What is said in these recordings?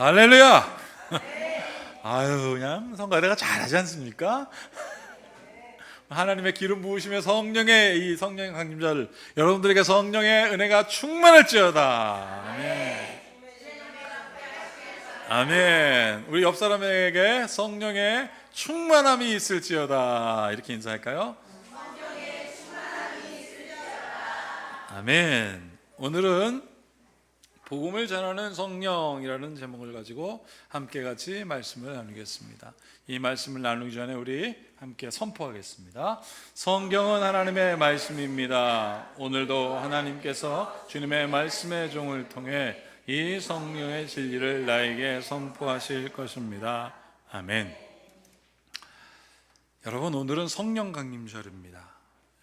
할렐루야. 아유 그냥 성가대가 잘하지 않습니까? 하나님의 기름 부으심에 성령의 이 성령의 강림자를 여러분들에게 성령의 은혜가 충만할지어다. 아멘. 아멘. 우리 옆 사람에게 성령의 충만함이 있을지어다. 이렇게 인사할까요? 아멘. 오늘은 복음을 전하는 성령이라는 제목을 가지고 함께 같이 말씀을 나누겠습니다. 이 말씀을 나누기 전에 우리 함께 선포하겠습니다. 성경은 하나님의 말씀입니다. 오늘도 하나님께서 주님의 말씀의 종을 통해 이 성령의 진리를 나에게 선포하실 것입니다. 아멘. 여러분 오늘은 성령 강림 절입니다.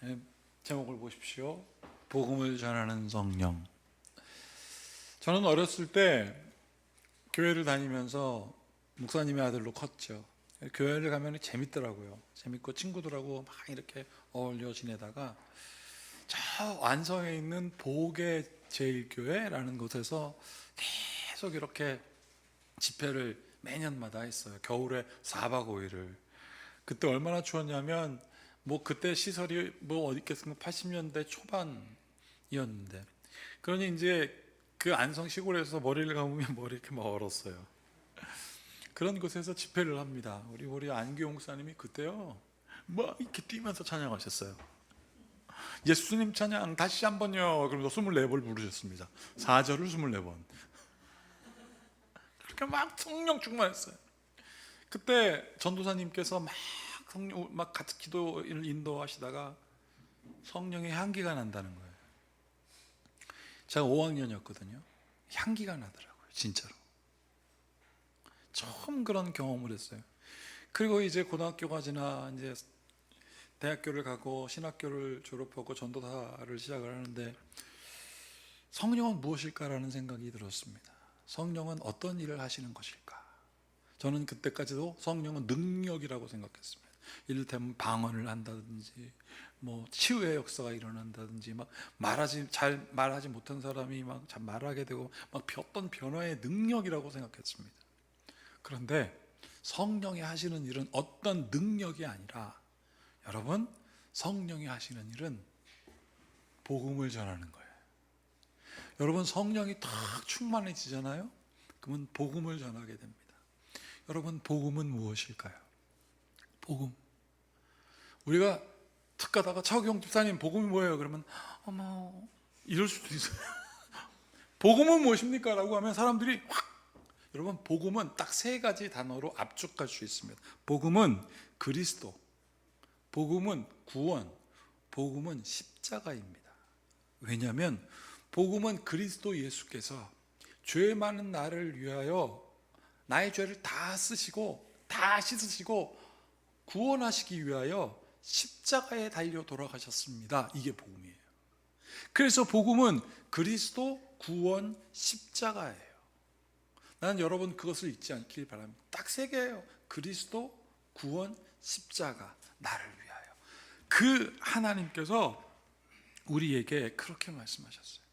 예, 제목을 보십시오. 복음을 전하는 성령. 저는 어렸을 때 교회를 다니면서 목사님의 아들로 컸죠. 교회를 가면 재밌더라고요. 재밌고 친구들하고 막 이렇게 어울려 지내다가 저 완성에 있는 복의 제일교회라는 곳에서 계속 이렇게 집회를 매년마다 했어요. 겨울에 4박 5일을. 그때 얼마나 추웠냐면 뭐 그때 시설이 뭐 어디 있겠습니까? 80년대 초반이었는데. 그러니 이제 그 안성 시골에서 머리를 감으면 머리 이렇게 막 얼었어요. 그런 곳에서 집회를 합니다. 우리 우리 안규용 목사님이 그때요, 막 이렇게 뛰면서 찬양하셨어요. 예수님 찬양 다시 한번요. 그러면서 24번 부르셨습니다. 4절을 24번. 그렇게 막 성령 충만했어요. 그때 전도사님께서 막 성령 막 같이 기도를 인도하시다가 성령의 향기가 난다는 거예요. 제가 5학년이었거든요. 향기가 나더라고요, 진짜로. 처음 그런 경험을 했어요. 그리고 이제 고등학교가 지나 이제 대학교를 가고 신학교를 졸업하고 전도사를 시작을 하는데 성령은 무엇일까라는 생각이 들었습니다. 성령은 어떤 일을 하시는 것일까? 저는 그때까지도 성령은 능력이라고 생각했습니다. 이를테면 방언을 한다든지 뭐 치유의 역사가 일어난다든지 막 말하지 잘 말하지 못한 사람이 막 잘 말하게 되고 막 어떤 변화의 능력이라고 생각했습니다. 그런데 성령이 하시는 일은 어떤 능력이 아니라 여러분 성령이 하시는 일은 복음을 전하는 거예요. 여러분 성령이 탁 충만해지잖아요. 그러면 복음을 전하게 됩니다. 여러분 복음은 무엇일까요? 복음. 우리가 탁 가다가 차우경 집사님 복음이 뭐예요? 그러면 어머 이럴 수도 있어요. 복음은 무엇입니까? 라고 하면 사람들이 확 여러분 복음은 딱 세 가지 단어로 압축할 수 있습니다. 복음은 그리스도, 복음은 구원, 복음은 십자가입니다. 왜냐하면 복음은 그리스도 예수께서 죄 많은 나를 위하여 나의 죄를 다 쓰시고 다 씻으시고 구원하시기 위하여 십자가에 달려 돌아가셨습니다. 이게 복음이에요. 그래서 복음은 그리스도 구원 십자가예요. 나는 여러분 그것을 잊지 않길 바랍니다. 딱 세 개예요. 그리스도 구원 십자가 나를 위하여. 그 하나님께서 우리에게 그렇게 말씀하셨어요.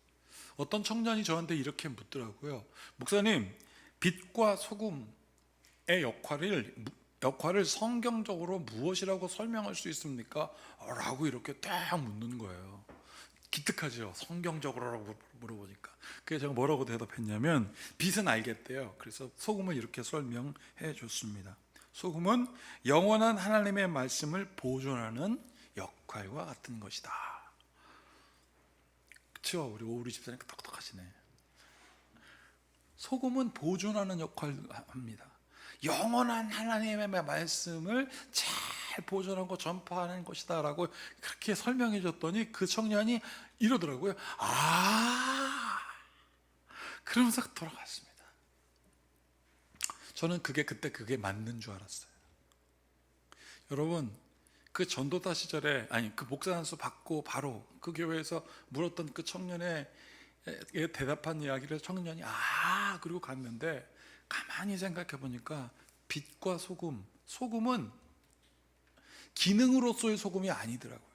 어떤 청년이 저한테 이렇게 묻더라고요. 목사님, 빛과 소금의 역할을 역할을 성경적으로 무엇이라고 설명할 수 있습니까? 라고 이렇게 딱 묻는 거예요. 기특하죠. 성경적으로라고 물어보니까. 그래서 제가 뭐라고 대답했냐면 빛은 알겠대요. 그래서 소금을 이렇게 설명해 줬습니다. 소금은 영원한 하나님의 말씀을 보존하는 역할과 같은 것이다. 그렇죠? 우리 오우리 집사님 똑똑하시네. 소금은 보존하는 역할을 합니다. 영원한 하나님의 말씀을 잘 보존하고 전파하는 것이다라고 그렇게 설명해 줬더니 그 청년이 이러더라고요. 아, 그러면서 돌아갔습니다. 저는 그게 그때 그게 맞는 줄 알았어요. 여러분, 그 전도다 시절에 아니 그 목사 한수 받고 바로 그 교회에서 물었던 그 청년의 대답한 이야기를 청년이 아 그리고 갔는데 가만히 생각해 보니까 빛과 소금, 소금은 기능으로서의 소금이 아니더라고요.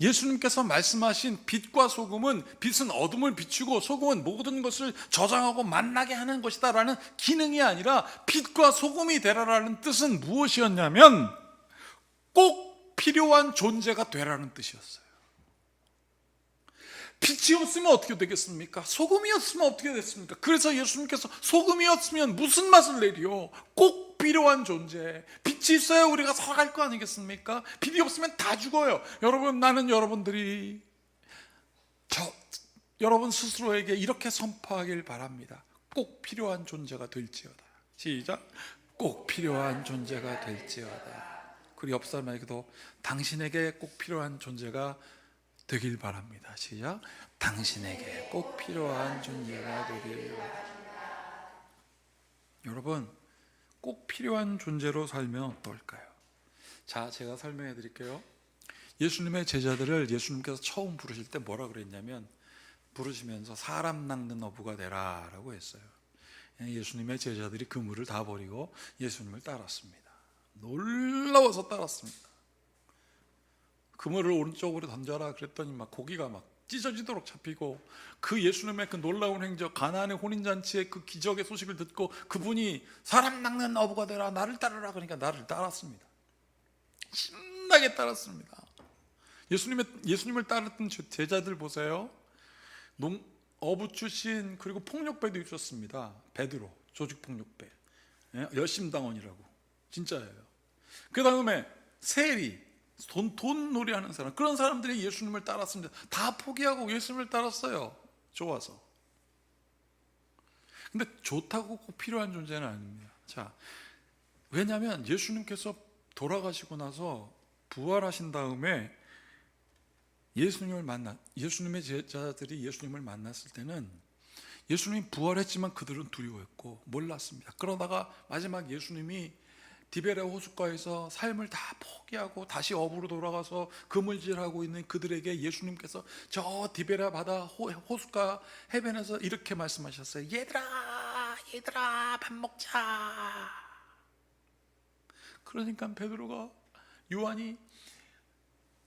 예수님께서 말씀하신 빛과 소금은 빛은 어둠을 비추고 소금은 모든 것을 저장하고 만나게 하는 것이다라는 기능이 아니라 빛과 소금이 되라라는 뜻은 무엇이었냐면 꼭 필요한 존재가 되라는 뜻이었어요. 빛이 없으면 어떻게 되겠습니까? 소금이 없으면 어떻게 됐습니까? 그래서 예수님께서 소금이 없으면 무슨 맛을 내리요? 꼭 필요한 존재. 빛이 있어야 우리가 살아갈 거 아니겠습니까? 빛이 없으면 다 죽어요. 여러분, 나는 여러분들이 저 여러분 스스로에게 이렇게 선포하길 바랍니다. 꼭 필요한 존재가 될지어다. 시작. 꼭 필요한 존재가 될지어다. 그리고 옆 사람에게도 당신에게 꼭 필요한 존재가 되길 바랍니다. 시작. 당신에게 꼭 필요한 존재가 되길. 여러분, 꼭 필요한 존재로 살면 어떨까요? 자, 제가 설명해 드릴게요. 예수님의 제자들을 예수님께서 처음 부르실 때 뭐라 그랬냐면 부르시면서 사람 낚는 어부가 되라라고 했어요. 예수님의 제자들이 그물을 다 버리고 예수님을 따랐습니다. 놀라워서 따랐습니다. 그물을 오른쪽으로 던져라 그랬더니 막 고기가 막 찢어지도록 잡히고 그 예수님의 그 놀라운 행적 가나안의 혼인잔치의 그 기적의 소식을 듣고 그분이 사람 낚는 어부가 되라 나를 따르라 그러니까 나를 따랐습니다. 신나게 따랐습니다. 예수님의, 예수님을 따랐던 제자들 보세요. 농, 어부 출신 그리고 폭력배도 있었습니다. 베드로 조직폭력배. 예? 열심당원이라고. 진짜예요. 그 다음에 세리 돈, 돈 놀이하는 사람. 그런 사람들이 예수님을 따랐습니다. 다 포기하고 예수님을 따랐어요. 좋아서. 근데 좋다고 꼭 필요한 존재는 아닙니다. 자 왜냐하면 예수님께서 돌아가시고 나서 부활하신 다음에 예수님을 만나 예수님의 제자들이 예수님을 만났을 때는 예수님이 부활했지만 그들은 두려워했고 몰랐습니다. 그러다가 마지막 예수님이 디베레 호숫가에서 삶을 다 포기하고 다시 어부로 돌아가서 그물질하고 있는 그들에게 예수님께서 저 디베레 바다 호, 호숫가 해변에서 이렇게 말씀하셨어요. 얘들아, 얘들아, 밥 먹자. 그러니까 베드로가 요한이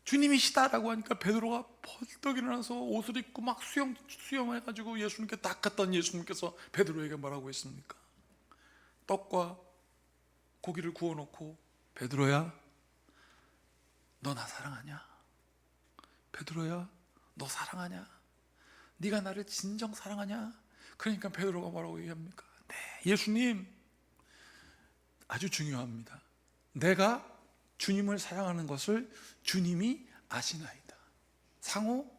주님이시다라고 하니까 베드로가 벌떡 일어나서 옷을 입고 막 수영 수영해 가지고 예수님께 딱 갔던 예수님께서 베드로에게 뭐라고 했습니까? 떡과 고기를 구워놓고 베드로야 너 나 사랑하냐? 베드로야 너 사랑하냐? 네가 나를 진정 사랑하냐? 그러니까 베드로가 뭐라고 얘기합니까? 네 예수님 아주 중요합니다 내가 주님을 사랑하는 것을 주님이 아시나이다 상호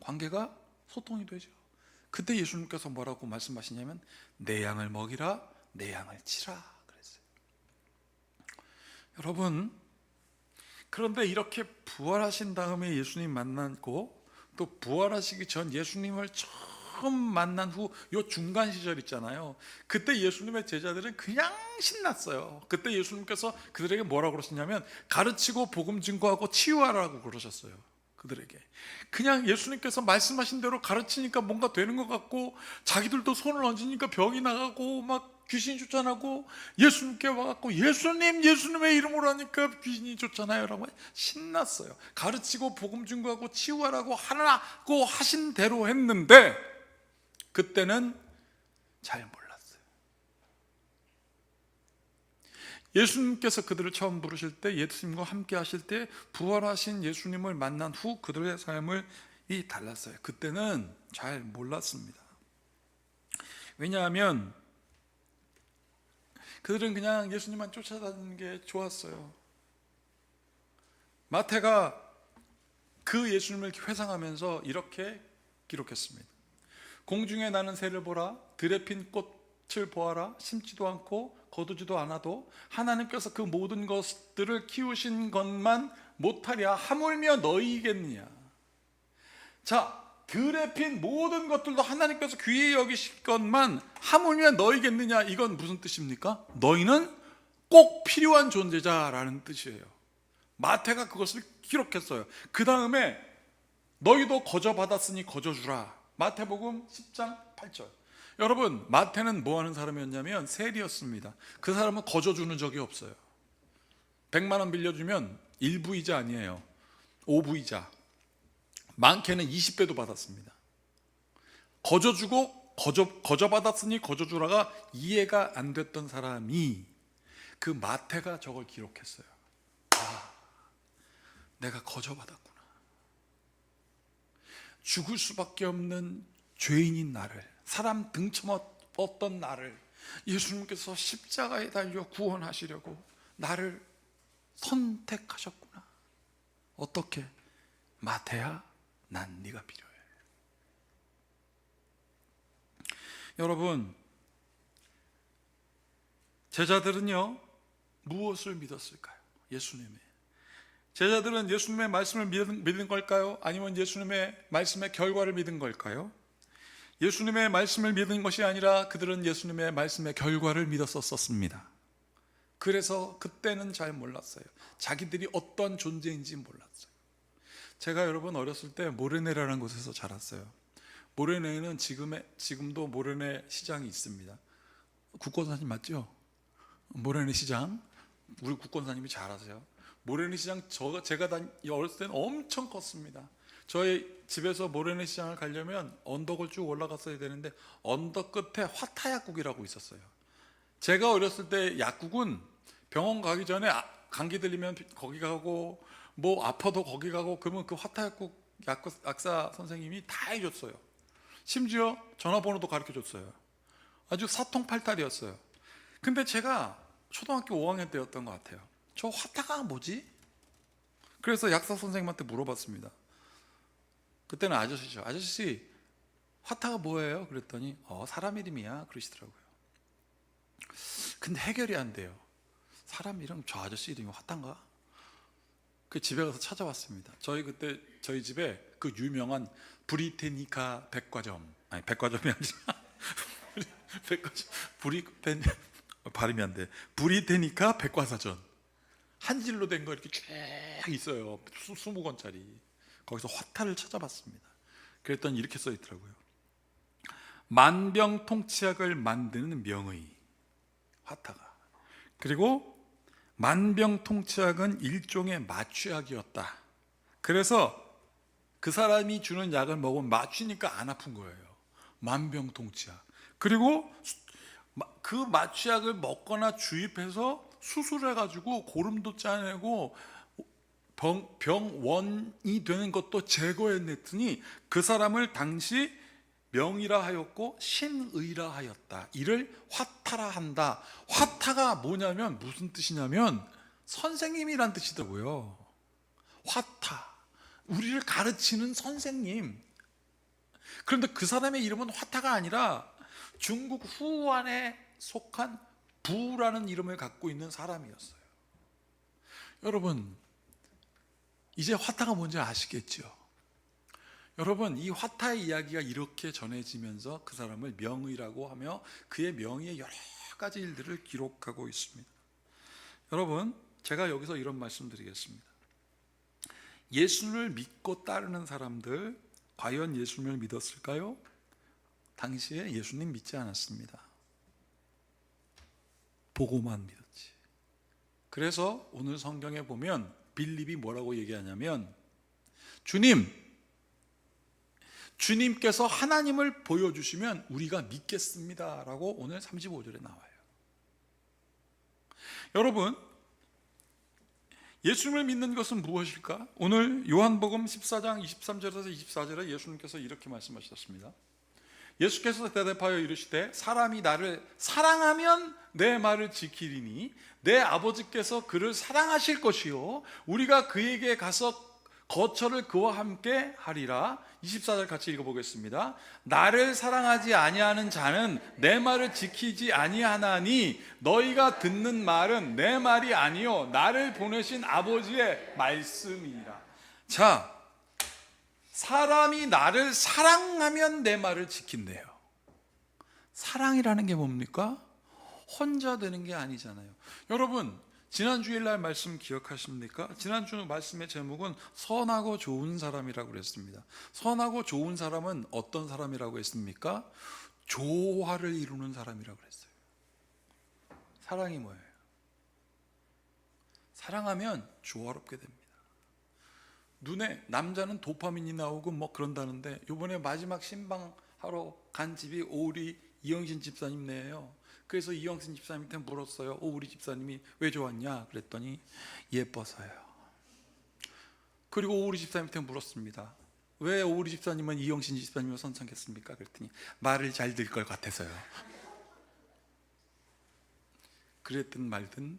관계가 소통이 되죠 그때 예수님께서 뭐라고 말씀하시냐면 내 양을 먹이라 내 양을 치라 여러분 그런데 이렇게 부활하신 다음에 예수님 만났고 또 부활하시기 전 예수님을 처음 만난 후 요 중간 시절 있잖아요. 그때 예수님의 제자들은 그냥 신났어요. 그때 예수님께서 그들에게 뭐라고 그러셨냐면 가르치고 복음 증거하고 치유하라고 그러셨어요. 그들에게 그냥 예수님께서 말씀하신 대로 가르치니까 뭔가 되는 것 같고 자기들도 손을 얹으니까 병이 나가고 막 귀신 쫓아나고 예수님께 와갖고 예수님 예수님의 이름으로 하니까 귀신이 쫓아나요 라고 신났어요. 가르치고 복음 증거하고 치유하라고 하라고 하신 대로 했는데 그때는 잘 몰랐어요. 예수님께서 그들을 처음 부르실 때 예수님과 함께 하실 때 부활하신 예수님을 만난 후 그들의 삶을 이 달랐어요. 그때는 잘 몰랐습니다. 왜냐하면 그들은 그냥 예수님만 쫓아다니는 게 좋았어요. 마태가 그 예수님을 회상하면서 이렇게 기록했습니다. 공중에 나는 새를 보라, 들에 핀 꽃을 보아라, 심지도 않고 거두지도 않아도 하나님께서 그 모든 것들을 키우신 것만 못하랴 하물며 너희겠느냐. 자, 들에 핀 모든 것들도 하나님께서 귀히 여기실 것만 하물며 너희겠느냐? 이건 무슨 뜻입니까? 너희는 꼭 필요한 존재자라는 뜻이에요. 마태가 그것을 기록했어요. 그 다음에 너희도 거저 받았으니 거저 주라. 마태복음 10장 8절. 여러분 마태는 뭐 하는 사람이었냐면 세리였습니다. 그 사람은 거저 주는 적이 없어요. 100만 원 빌려주면 1부이자 아니에요. 5부이자 많게는 20배도 받았습니다. 거저 주고 거저 거저 받았으니 거저 주라가 이해가 안 됐던 사람이 그 마태가 저걸 기록했어요. 아, 내가 거저 받았구나. 죽을 수밖에 없는 죄인인 나를 사람 등쳐먹었던 나를 예수님께서 십자가에 달려 구원하시려고 나를 선택하셨구나. 어떻게? 마태야, 난 네가 필요해. 여러분, 제자들은요 무엇을 믿었을까요? 예수님의 제자들은 예수님의 말씀을 믿은, 걸까요? 아니면 예수님의 말씀의 결과를 믿은 걸까요? 예수님의 말씀을 믿은 것이 아니라 그들은 예수님의 말씀의 결과를 믿었었습니다. 그래서 그때는 잘 몰랐어요. 자기들이 어떤 존재인지 몰랐어요. 제가 여러분 어렸을 때 모레네라는 곳에서 자랐어요. 모레네는 지금의 지금도 모레네 시장이 있습니다. 국권사님 맞죠? 모레네 시장 우리 국권사님이 잘 아세요. 모래내 시장 저 제가 다 어렸을 때는 엄청 컸습니다. 저희 집에서 모래내 시장을 가려면 언덕을 쭉 올라갔어야 되는데 언덕 끝에 화타약국이라고 있었어요. 제가 어렸을 때 약국은 병원 가기 전에 아- 감기 들리면 거기 가고 뭐 아파도 거기 가고 그러면 그 화타약국 약, 약사 선생님이 다 해줬어요. 심지어 전화번호도 가르쳐 줬어요. 아주 사통팔달이었어요. 근데 제가 초등학교 5학년 때였던 것 같아요. 저 화타가 뭐지? 그래서 약사 선생님한테 물어봤습니다. 그때는 아저씨죠. 아저씨, 화타가 뭐예요? 그랬더니 어, 사람 이름이야. 그러시더라고요. 근데 해결이 안 돼요. 사람 이름 저 아저씨 이름이 화타인가? 그 집에 가서 찾아왔습니다. 저희 그때 저희 집에 그 유명한 브리테니카 백화점 아니 백화점이 아니라 백화점 브리텐 발음이 안 돼. 브리테니카 백과사전 한 질로 된 거 이렇게 쫙 있어요. 수, 스무 권짜리. 거기서 화타를 찾아봤습니다. 그랬더니 이렇게 써 있더라고요. 만병통치약을 만드는 명의 화타가. 그리고 만병통치약은 일종의 마취약이었다. 그래서 그 사람이 주는 약을 먹으면 마취니까 안 아픈 거예요. 만병통치약. 그리고 그 마취약을 먹거나 주입해서 수술해 가지고 고름도 짜내고 병, 병원이 되는 것도 제거해냈더니 그 사람을 당시 명이라 하였고 신의라 하였다. 이를 화타라 한다. 화타가 뭐냐면 무슨 뜻이냐면 선생님이란 뜻이더라고요. 화타. 우리를 가르치는 선생님. 그런데 그 사람의 이름은 화타가 아니라 중국 후안에 속한 부라는 이름을 갖고 있는 사람이었어요. 여러분, 이제 화타가 뭔지 아시겠죠? 여러분, 이 화타의 이야기가 이렇게 전해지면서 그 사람을 명의라고 하며 그의 명의의 여러 가지 일들을 기록하고 있습니다. 여러분, 제가 여기서 이런 말씀 드리겠습니다. 예수를 믿고 따르는 사람들, 과연 예수님을 믿었을까요? 당시에 예수님 믿지 않았습니다. 보고만 믿었지. 그래서 오늘 성경에 보면 빌립이 뭐라고 얘기하냐면 주님 주님께서 하나님을 보여주시면 우리가 믿겠습니다 라고 오늘 35절에 나와요. 여러분 예수님을 믿는 것은 무엇일까? 오늘 요한복음 14장 23절에서 24절에 예수님께서 이렇게 말씀하셨습니다. 예수께서 대답하여 이르시되 사람이 나를 사랑하면 내 말을 지키리니 내 아버지께서 그를 사랑하실 것이요 우리가 그에게 가서 거처를 그와 함께 하리라 24절 같이 읽어보겠습니다 나를 사랑하지 아니하는 자는 내 말을 지키지 아니하나니 너희가 듣는 말은 내 말이 아니요 나를 보내신 아버지의 말씀이니라 자 사람이 나를 사랑하면 내 말을 지킨대요. 사랑이라는 게 뭡니까? 혼자 되는 게 아니잖아요. 여러분, 지난 주일날 말씀 기억하십니까? 지난주 말씀의 제목은 선하고 좋은 사람이라고 그랬습니다. 선하고 좋은 사람은 어떤 사람이라고 했습니까? 조화를 이루는 사람이라고 그랬어요. 사랑이 뭐예요? 사랑하면 조화롭게 됩니다. 눈에 남자는 도파민이 나오고 뭐 그런다는데 요번에 마지막 신방 하러 간 집이 오우리 이영신 집사님네예요. 그래서 이영신 집사님한테 물었어요. 오 우리 집사님이 왜 좋았냐? 그랬더니 예뻐서요. 그리고 오우리 집사님한테 물었습니다. 왜 오우리 집사님은 이영신 집사님을 선택했습니까? 그랬더니 말을 잘들것 같아서요. 그랬든 말든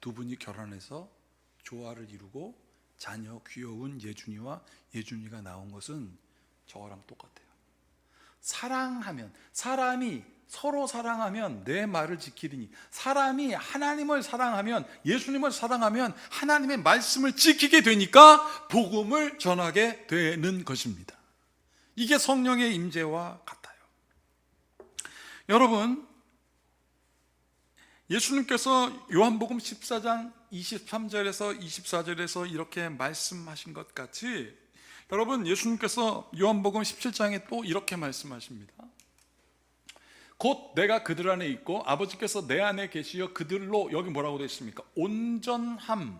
두 분이 결혼해서 조화를 이루고 자녀 귀여운 예준이와 예준이가 나온 것은 저랑 똑같아요. 사랑하면 사람이 서로 사랑하면 내 말을 지키리니 사람이 하나님을 사랑하면 예수님을 사랑하면 하나님의 말씀을 지키게 되니까 복음을 전하게 되는 것입니다. 이게 성령의 임재와 같아요. 여러분 예수님께서 요한복음 14장 23절에서 24절에서 이렇게 말씀하신 것 같이 여러분 예수님께서 요한복음 17장에 또 이렇게 말씀하십니다. 곧 내가 그들 안에 있고 아버지께서 내 안에 계시어 그들로 여기 뭐라고 되어 있습니까? 온전함을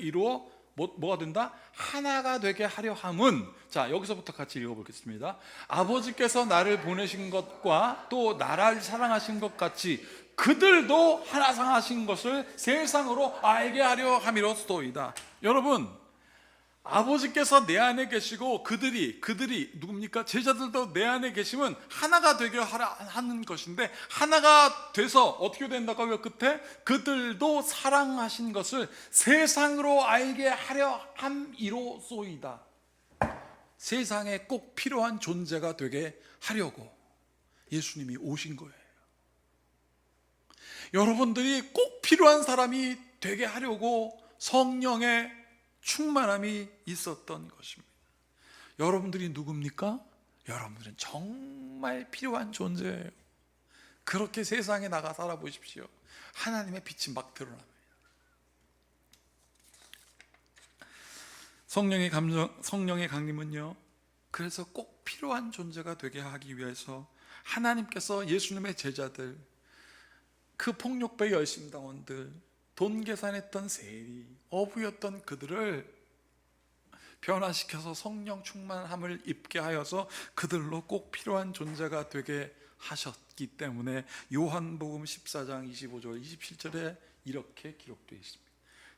이루어 뭐, 뭐가 된다? 하나가 되게 하려 함은 자 여기서부터 같이 읽어보겠습니다. 아버지께서 나를 보내신 것과 또 나를 사랑하신 것 같이 그들도 하나 상하신 것을 세상으로 알게 하려 함이로소이다. 여러분 아버지께서 내 안에 계시고 그들이 그들이 누굽니까? 제자들도 내 안에 계시면 하나가 되게 하라 하는 것인데 하나가 돼서 어떻게 된다고요? 끝에 그들도 사랑하신 것을 세상으로 알게 하려 함이로소이다. 세상에 꼭 필요한 존재가 되게 하려고 예수님이 오신 거예요. 여러분들이 꼭 필요한 사람이 되게 하려고 성령의 충만함이 있었던 것입니다. 여러분들이 누굽니까? 여러분들은 정말 필요한 존재예요. 그렇게 세상에 나가 살아보십시오. 하나님의 빛이 막 드러납니다. 성령의 감정, 성령의 강림은요. 그래서 꼭 필요한 존재가 되게 하기 위해서 하나님께서 예수님의 제자들, 그 폭력배 열심당원들, 돈 계산했던 세리, 어부였던 그들을 변화시켜서 성령 충만함을 입게 하여서 그들로 꼭 필요한 존재가 되게 하셨기 때문에 요한복음 14장 25절 27절에 이렇게 기록되어 있습니다.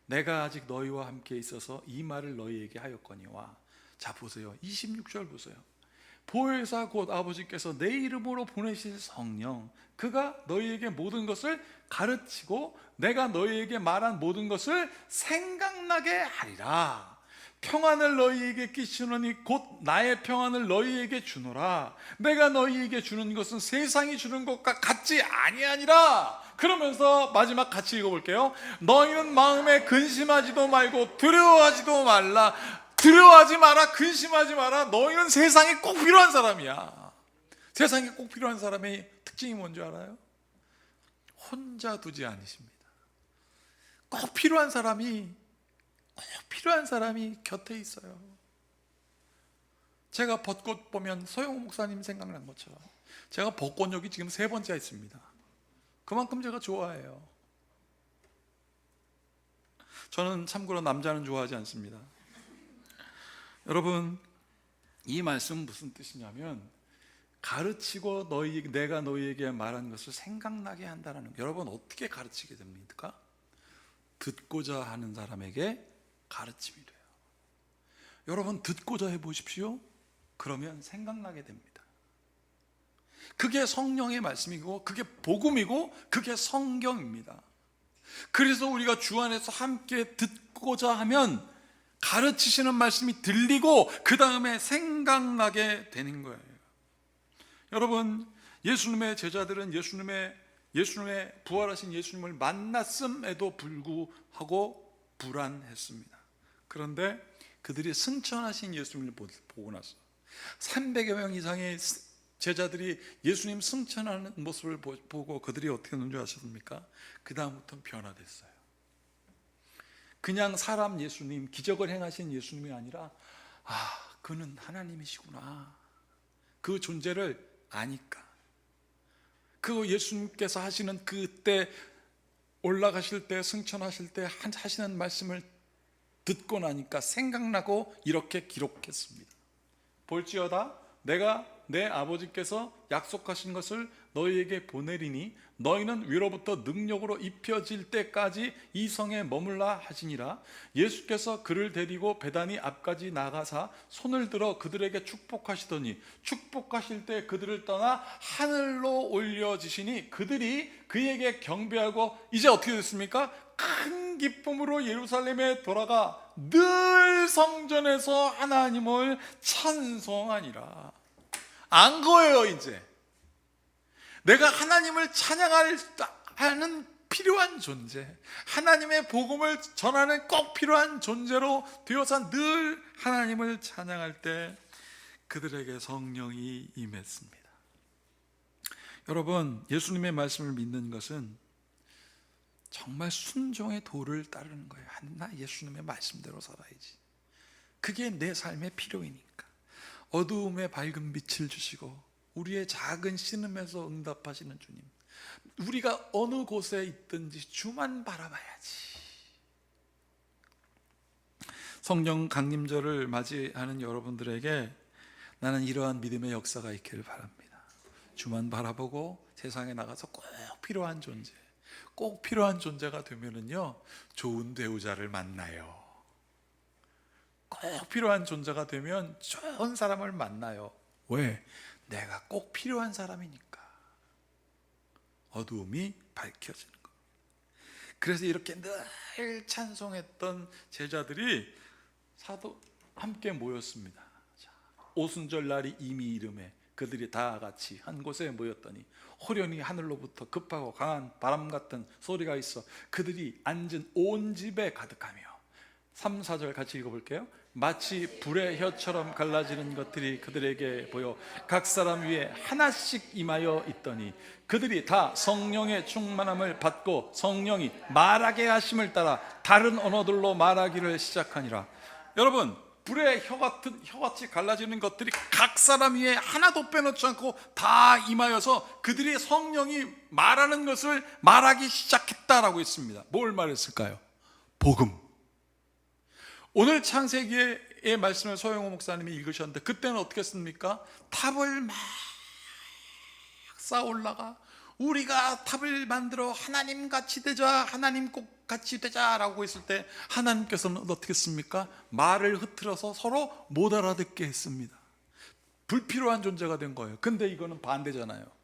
내가 아직 너희와 함께 있어서 이 말을 너희에게 하였거니와 자 보세요. 26절 보세요. 보혜사 곧 아버지께서 내 이름으로 보내실 성령 그가 너희에게 모든 것을 가르치고 내가 너희에게 말한 모든 것을 생각나게 하리라. 평안을 너희에게 끼치노니 곧 나의 평안을 너희에게 주노라. 내가 너희에게 주는 것은 세상이 주는 것과 같지 아니하니라. 그러면서 마지막 같이 읽어볼게요. 너희는 마음에 근심하지도 말고 두려워하지도 말라 두려워하지 마라, 근심하지 마라. 너희는 세상에 꼭 필요한 사람이야. 세상에 꼭 필요한 사람의 특징이 뭔지 알아요? 혼자 두지 않으십니다. 꼭 필요한 사람이, 꼭 필요한 사람이 곁에 있어요. 제가 벚꽃 보면 소영 목사님 생각난 것처럼 제가 벚꽃역이 지금 세 번째 있습니다. 그만큼 제가 좋아해요. 저는 참고로 남자는 좋아하지 않습니다. 여러분 이 말씀 무슨 뜻이냐면 가르치고 너희 내가 너희에게 말한 것을 생각나게 한다는 여러분 어떻게 가르치게 됩니까? 듣고자 하는 사람에게 가르침이 돼요. 여러분 듣고자 해 보십시오. 그러면 생각나게 됩니다. 그게 성령의 말씀이고 그게 복음이고 그게 성경입니다. 그래서 우리가 주 안에서 함께 듣고자 하면 가르치시는 말씀이 들리고 그 다음에 생각나게 되는 거예요. 여러분, 예수님의 제자들은 예수님의 예수님의 부활하신 예수님을 만났음에도 불구하고 불안했습니다. 그런데 그들이 승천하신 예수님을 보고 나서 300여 명 이상의 제자들이 예수님 승천하는 모습을 보고 그들이 어떻게 줄 아십니까? 그 다음부터 변화됐어요. 그냥 사람 예수님, 기적을 행하신 예수님이 아니라 아, 그는 하나님이시구나. 그 존재를 아니까. 그 예수님께서 하시는 그때 올라가실 때 승천하실 때 하시는 말씀을 듣고 나니까 생각나고 이렇게 기록했습니다. 볼지어다 내가 내 아버지께서 약속하신 것을 너희에게 보내리니 너희는 위로부터 능력으로 입혀질 때까지 이 성에 머물라 하시니라 예수께서 그를 데리고 배단이 앞까지 나가사 손을 들어 그들에게 축복하시더니 축복하실 때 그들을 떠나 하늘로 올려지시니 그들이 그에게 경배하고 이제 어떻게 됐습니까? 큰 기쁨으로 예루살렘에 돌아가 늘 성전에서 하나님을 찬송하니라. 안 거예요, 이제. 내가 하나님을 찬양할 하는 필요한 존재, 하나님의 복음을 전하는 꼭 필요한 존재로 되어서 늘 하나님을 찬양할 때 그들에게 성령이 임했습니다. 여러분, 예수님의 말씀을 믿는 것은 정말 순종의 도를 따르는 거예요. 나 예수님의 말씀대로 살아야지. 그게 내 삶의 필요이니까. 어두움에 밝은 빛을 주시고 우리의 작은 신음에서 응답하시는 주님. 우리가 어느 곳에 있든지 주만 바라봐야지. 성령 강림절을 맞이하는 여러분들에게 나는 이러한 믿음의 역사가 있기를 바랍니다. 주만 바라보고 세상에 나가서 꼭 필요한 존재, 꼭 필요한 존재가 되면은요 좋은 배우자를 만나요. 꼭 필요한 존재가 되면 좋은 사람을 만나요. 왜? 내가 꼭 필요한 사람이니까. 어두움이 밝혀지는 거. 그래서 이렇게 늘 찬송했던 제자들이 사도 함께 모였습니다. 자, 오순절 날이 이미 이름에 그들이 다 같이 한 곳에 모였더니 호련히 하늘로부터 급하고 강한 바람 같은 소리가 있어 그들이 앉은 온 집에 가득하며 3, 4절 같이 읽어볼게요. 마치 불의 혀처럼 갈라지는 것들이 그들에게 보여 각 사람 위에 하나씩 임하여 있더니 그들이 다 성령의 충만함을 받고 성령이 말하게 하심을 따라 다른 언어들로 말하기를 시작하니라. 여러분 불의 혀 같은 혀같이 갈라지는 것들이 각 사람 위에 하나도 빼놓지 않고 다 임하여서 그들이 성령이 말하는 것을 말하기 시작했다라고 했습니다. 뭘 말했을까요? 복음. 오늘 창세기의 말씀을 소영호 목사님이 읽으셨는데 그때는 어떻게 했습니까? 탑을 막 쌓아 올라가 우리가 탑을 만들어 하나님 같이 되자 하나님 꼭 같이 되자라고 했을 때 하나님께서는 어떻게 했습니까? 말을 흐트러서 서로 못 알아듣게 했습니다. 불필요한 존재가 된 거예요. 근데 이거는 반대잖아요.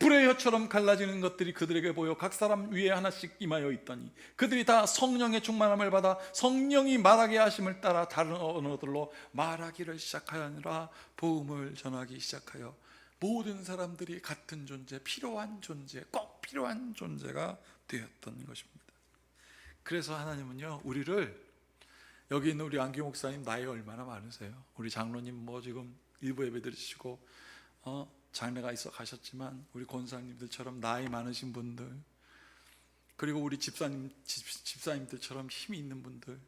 불의 혀처럼 갈라지는 것들이 그들에게 보여 각 사람 위에 하나씩 임하여 있더니 그들이 다 성령의 충만함을 받아 성령이 말하게 하심을 따라 다른 언어들로 말하기를 시작하여니라 복음을 전하기 시작하여 모든 사람들이 같은 존재, 필요한 존재, 꼭 필요한 존재가 되었던 것입니다. 그래서 하나님은요 우리를 여기 있는 우리 안기 목사님 나이 얼마나 많으세요? 우리 장로님 뭐 지금 일부 예배 드리시고 어 장례가 있어 가셨지만 우리 권사님들처럼 나이 많으신 분들 그리고 우리 집사님 집, 집사님들처럼 힘이 있는 분들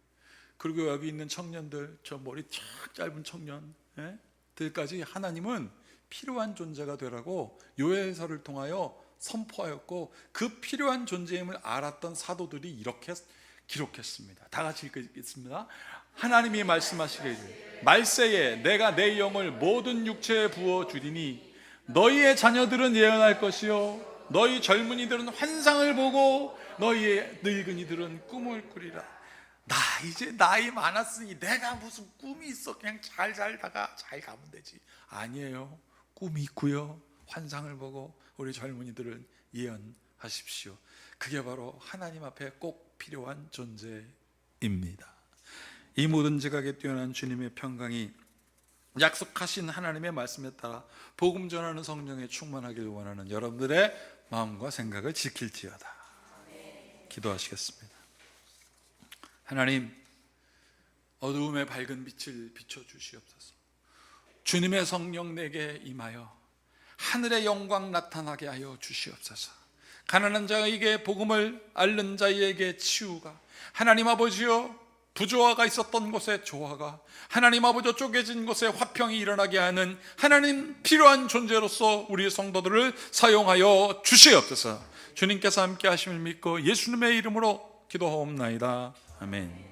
그리고 여기 있는 청년들 저 머리 쫙 짧은 청년들까지 하나님은 필요한 존재가 되라고 요해서를 통하여 선포하였고 그 필요한 존재임을 알았던 사도들이 이렇게 기록했습니다. 다 같이 읽겠습니다. 하나님이 말씀하시기를 말세에 내가 내 영을 모든 육체에 부어 주리니 너희의 자녀들은 예언할 것이요 너희 젊은이들은 환상을 보고 너희의 늙은이들은 꿈을 꾸리라. 나 이제 나이 많았으니 내가 무슨 꿈이 있어 그냥 잘 살다가 잘 가면 되지. 아니에요. 꿈이 있고요. 환상을 보고 우리 젊은이들은 예언하십시오. 그게 바로 하나님 앞에 꼭 필요한 존재입니다. 이 모든 지각에 뛰어난 주님의 평강이 약속하신 하나님의 말씀에 따라 복음 전하는 성령에 충만하길 원하는 여러분들의 마음과 생각을 지킬지어다. 기도하시겠습니다. 하나님, 어두움의 밝은 빛을 비춰 주시옵소서. 주님의 성령 내게 임하여 하늘의 영광 나타나게 하여 주시옵소서. 가난한 자에게 복음을 앓는 자에게 치유가 하나님 아버지여 부조화가 있었던 곳에 조화가 하나님 아버지 쪼개진 곳에 화평이 일어나게 하는 하나님 필요한 존재로서 우리 성도들을 사용하여 주시옵소서. 주님께서 함께 하심을 믿고 예수님의 이름으로 기도하옵나이다. 아멘.